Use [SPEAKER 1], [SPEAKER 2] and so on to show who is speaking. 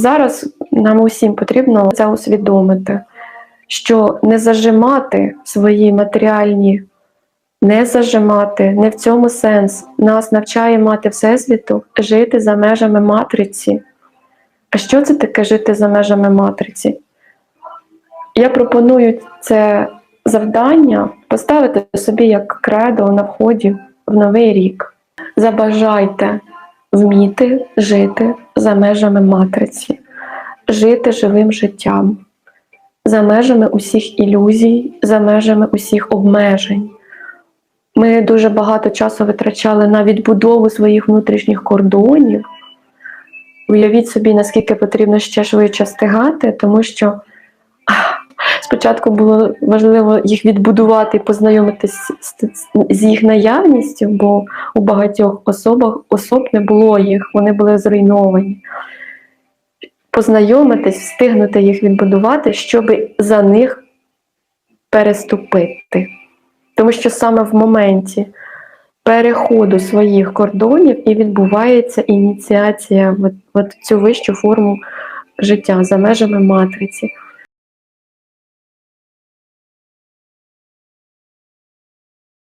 [SPEAKER 1] зараз нам усім потрібно це усвідомити, що не зажимати свої матеріальні, не зажимати, не в цьому сенс. Нас навчає мати Всесвіту жити за межами матриці. А що це таке жити за межами матриці? Я пропоную це завдання поставити собі як кредо на вході в новий рік. Забажайте вміти жити за межами матриці, жити живим життям, за межами усіх ілюзій, за межами усіх обмежень. Ми дуже багато часу витрачали на відбудову своїх внутрішніх кордонів. Уявіть собі, наскільки потрібно ще швидше встигати, тому що спочатку було важливо їх відбудувати і познайомитись з, їх наявністю, бо у багатьох особах особ не було їх, вони були зруйновані. Познайомитись, встигнути їх відбудувати, щоб за них переступити. Тому що саме в моменті переходу своїх кордонів і відбувається ініціація в, в цю вищу форму життя за межами матриці.